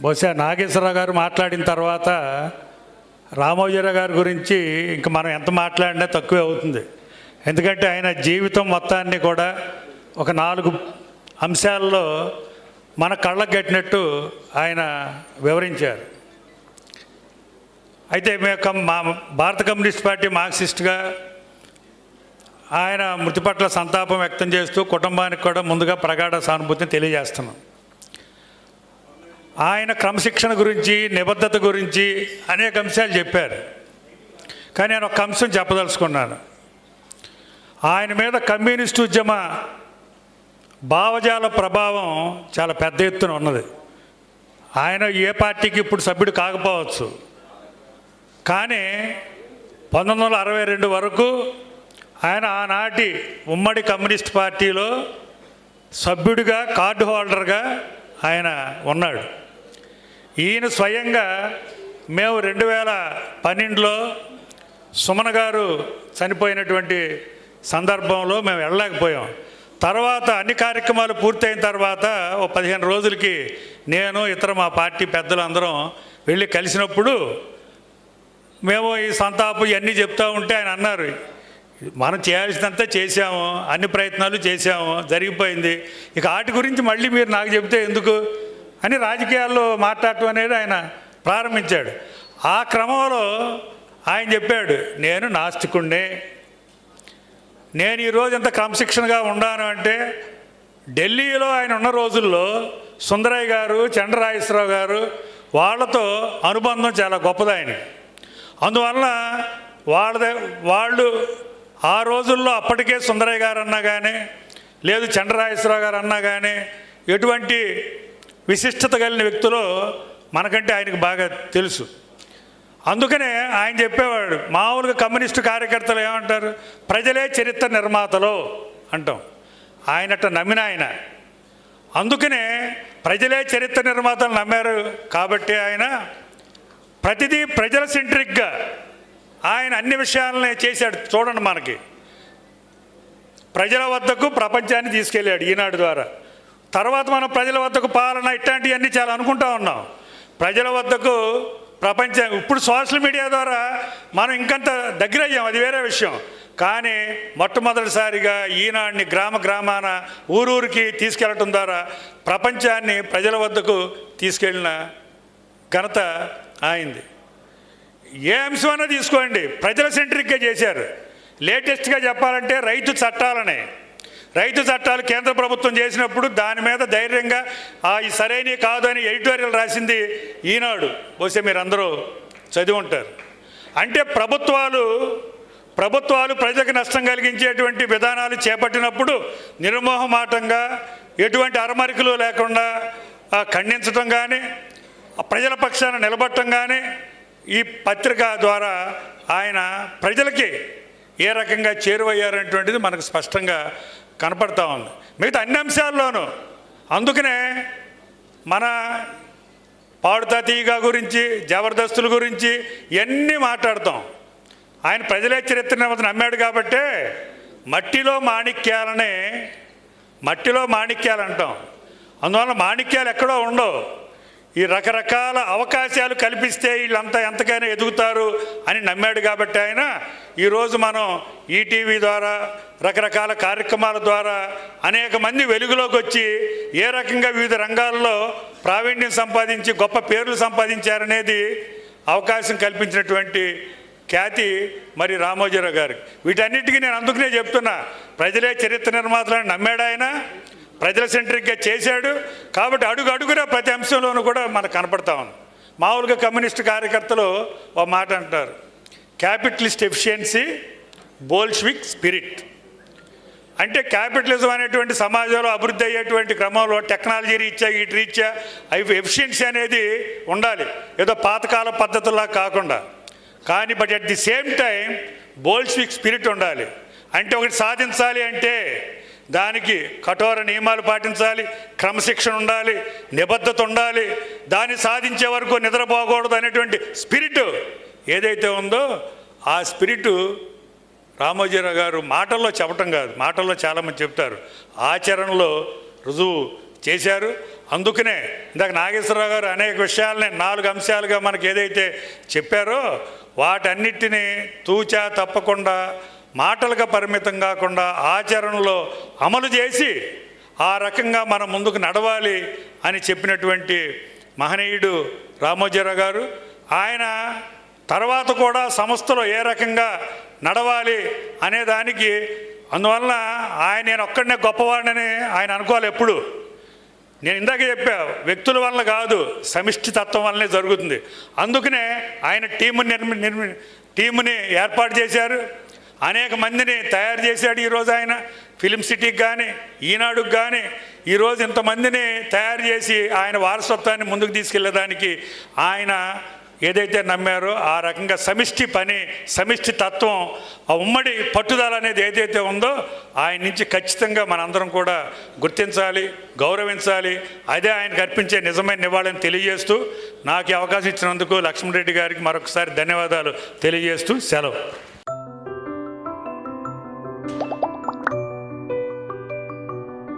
బహుశా నాగేశ్వరరావు గారు మాట్లాడిన తర్వాత రామోజీరావు గారి గురించి ఇంక మనం ఎంత మాట్లాడినా తక్కువే అవుతుంది. ఎందుకంటే ఆయన జీవితం మొత్తాన్ని కూడా ఒక నాలుగు అంశాల్లో మన కళ్ళకు కట్టినట్టు ఆయన వివరించారు. అయితే మేము కమ్- మా భారత కమ్యూనిస్ట్ పార్టీ మార్క్సిస్ట్గా ఆయన మృతి పట్ల సంతాపం వ్యక్తం చేస్తూ కుటుంబానికి కూడా ముందుగా ప్రగాఢ సానుభూతిని తెలియజేస్తున్నాం. ఆయన క్రమశిక్షణ గురించి నిబద్ధత గురించి అనేక అంశాలు చెప్పారు. కానీ నేను ఒక అంశం చెప్పదలుచుకున్నాను. ఆయన మీద కమ్యూనిస్ట్ ఉద్యమ భావజాల ప్రభావం చాలా పెద్ద ఎత్తున ఉన్నది. ఆయన ఏ పార్టీకి ఇప్పుడు సభ్యుడు కాకపోవచ్చు. కానీ పంతొమ్మిది వందల అరవై రెండు వరకు ఆయన ఆనాటి ఉమ్మడి కమ్యూనిస్ట్ పార్టీలో సభ్యుడిగా కార్డు హోల్డర్గా ఆయన ఉన్నాడు. ఈయన స్వయంగా మేము రెండు వేల పన్నెండులో సుమన్ గారు చనిపోయినటువంటి సందర్భంలో మేము వెళ్ళలేకపోయాం. తర్వాత అన్ని కార్యక్రమాలు పూర్తయిన తర్వాత ఓ పదిహేను రోజులకి నేను ఇతర మా పార్టీ పెద్దలు అందరం వెళ్ళి కలిసినప్పుడు మేము ఈ సంతాపం ఇవన్నీ చెప్తూ ఉంటే ఆయన అన్నారు. మనం చేయాల్సినంత చేశాము అన్ని ప్రయత్నాలు చేశాము జరిగిపోయింది. ఇక వాటి గురించి మళ్ళీ మీరు నాకు చెబితే ఎందుకు? అని రాజకీయాల్లో మాట్లాడటం అనేది ఆయన ప్రారంభించాడు. ఆ క్రమంలో ఆయన చెప్పాడు నేను నాస్తికుణ్ణే. నేను ఈరోజు ఎంత క్రమశిక్షణగా ఉన్నాను అంటే ఢిల్లీలో ఆయన ఉన్న రోజుల్లో సుందరయ్య గారు చంద్రరాజేశ్వరరావు గారు వాళ్ళతో అనుబంధం చాలా గొప్పది ఆయన అందువల్ల వాళ్ళ వాళ్ళు ఆ రోజుల్లో అప్పటికే సుందరయ్య గారు అన్నా కానీ లేదు చంద్రరాజేశ్వరరావు గారు అన్నా కానీ ఎటువంటి విశిష్టత కలిగిన వ్యక్తులు మనకంటే ఆయనకు బాగా తెలుసు. అందుకనే ఆయన చెప్పేవాడు మామూలుగా కమ్యూనిస్టు కార్యకర్తలు ఏమంటారు? ప్రజలే చరిత్ర నిర్మాతలు అంటాం. ఆయనట నమ్మిన ఆయన. అందుకనే ప్రజలే చరిత్ర నిర్మాతలు నమ్మారు కాబట్టి ఆయన ప్రతిదీ ప్రజల సెంట్రిక్గా ఆయన అన్ని విషయాలనే చేశాడు. చూడండి మనకి. ప్రజల వద్దకు ప్రపంచాన్ని తీసుకెళ్ళాడు ఈనాడు ద్వారా. తర్వాత మనం ప్రజల వద్దకు పాలన ఇట్లాంటివన్నీ చాలా అనుకుంటా ఉన్నాం. ప్రజల వద్దకు ప్రపంచం ఇప్పుడు సోషల్ మీడియా ద్వారా మనం ఇంకంత దగ్గర అయ్యాం అది వేరే విషయం. కానీ మొట్టమొదటిసారిగా ఈనాడిని గ్రామ గ్రామాన ఊరూరికి తీసుకెళ్ళటం ద్వారా ప్రపంచాన్ని ప్రజల వద్దకు తీసుకెళ్ళిన ఘనత ఆయింది. ఏ అంశమైనా తీసుకోండి. ప్రజల సెంట్రిక్గా చేశారు. లేటెస్ట్గా చెప్పాలంటే రైతు చట్టాలనే. రైతు చట్టాలు కేంద్ర ప్రభుత్వం చేసినప్పుడు దాని మీద ధైర్యంగా ఆ ఈ సరైనవి కాదు అని ఎడిటోరియల్ రాసింది ఈనాడు. బహుశా మీరు అందరూ చదివి ఉంటారు. అంటే ప్రభుత్వాలు ప్రభుత్వాలు ప్రజలకు నష్టం కలిగించేటువంటి విధానాలు చేపట్టినప్పుడు నిర్మోహమాటంగా ఎటువంటి అరమరికలు లేకుండా ఖండించటం కానీ ఆ ప్రజల పక్షాన నిలబడటం కానీ ఈ పత్రిక ద్వారా ఆయన ప్రజలకి ఏ రకంగా చేరువయ్యారనేటువంటిది మనకు స్పష్టంగా కనపడతా ఉంది. మిగతా అన్ని అంశాల్లోనూ. అందుకనే మన పాడుతా తీగ గురించి జబర్దస్తుల గురించి ఇవన్నీ మాట్లాడతాం. ఆయన ప్రజలే చరిత్రని నమ్మాడు కాబట్టే మట్టిలో మాణిక్యాలనే మట్టిలో మాణిక్యాలు అంటాం. అందువల్ల మాణిక్యాలు ఎక్కడో ఉండవు. ఈ రకరకాల అవకాశాలు కల్పిస్తే వీళ్ళంతా ఎంతకైనా ఎదుగుతారు అని నమ్మాడు కాబట్టి ఆయన ఈరోజు మనం ఈటీవీ ద్వారా రకరకాల కార్యక్రమాల ద్వారా అనేక మంది వెలుగులోకి వచ్చి ఏ రకంగా వివిధ రంగాల్లో ప్రావీణ్యం సంపాదించి గొప్ప పేర్లు సంపాదించారనేది అవకాశం కల్పించినటువంటి ఖ్యాతి మరి రామోజీరావు గారికి. వీటన్నిటికీ నేను అందుకనే చెప్తున్నా ప్రజలే చరిత్ర నిర్మాతలను నమ్మాడు ఆయన. ప్రజల సెంట్రిక్గా చేశాడు. కాబట్టి అడుగు అడుగునా ప్రతి అంశంలోనూ కూడా మనకు కనపడతా ఉంది. మామూలుగా కమ్యూనిస్ట్ కార్యకర్తలు ఓ మాట అంటారు. క్యాపిటలిస్ట్ ఎఫిషియన్సీ బోల్ష్విక్ స్పిరిట్ అంటే క్యాపిటలిజం అనేటువంటి సమాజంలో అభివృద్ధి అయ్యేటువంటి క్రమంలో టెక్నాలజీ రీత్యా ఇటు రీత్యా అవి ఎఫిషియన్సీ అనేది ఉండాలి. ఏదో పాతకాల పద్ధతుల్లా కాకుండా. కానీ but at the same time Bolshevik spirit ఉండాలి. అంటే ఒకటి సాధించాలి అంటే దానికి కఠోర నియమాలు పాటించాలి క్రమశిక్షణ ఉండాలి నిబద్ధత ఉండాలి. దాన్ని సాధించే వరకు నిద్రపోకూడదు అనేటువంటి స్పిరిట్ ఏదైతే ఉందో ఆ స్పిరిట్ రామోజీరావు గారు మాటల్లో చెప్పటం కాదు మాటల్లో చాలామంది చెప్తారు. ఆచరణలో రుజువు చేశారు. అందుకనే ఇందాక నాగేశ్వరరావు గారు అనేక విషయాలని నాలుగు అంశాలుగా మనకి ఏదైతే చెప్పారో వాటన్నిటినీ తూచా తప్పకుండా మాటలకు పరిమితం కాకుండా ఆచరణలో అమలు చేసి ఆ రకంగా మనం ముందుకు నడవాలి అని చెప్పినటువంటి మహనీయుడు రామోజీరావు గారు ఆయన తర్వాత కూడా సంస్థలో ఏ రకంగా నడవాలి అనేదానికి అందువలన ఆయన నేను ఒక్కడనే గొప్పవాడినని ఆయన అనుకోవాలి ఎప్పుడు. నేను ఇందాక చెప్పా వ్యక్తుల వల్ల కాదు సమిష్టి తత్వం వల్లనే జరుగుతుంది. అందుకనే ఆయన టీము నిర్మి నిర్మి టీముని ఏర్పాటు చేశారు. అనేక మందిని తయారు చేశాడు ఈరోజు ఆయన. ఫిలిం సిటీకి కానీ ఈనాడుకి కానీ ఈరోజు ఇంతమందిని తయారు చేసి ఆయన వారసత్వాన్ని ముందుకు తీసుకెళ్ళడానికి ఆయన ఏదైతే నమ్మారో ఆ రకంగా సమిష్టి పని సమిష్టి తత్వం ఆ ఉమ్మడి పట్టుదల అనేది ఏదైతే ఉందో ఆయన నుంచి ఖచ్చితంగా మనందరం కూడా గుర్తించాలి గౌరవించాలి. అదే ఆయనకు అర్పించే నిజమైన నివాళిని తెలియజేస్తూ నాకు అవకాశం ఇచ్చినందుకు లక్ష్మణరెడ్డి గారికి మరొకసారి ధన్యవాదాలు తెలియజేస్తూ సెలవు.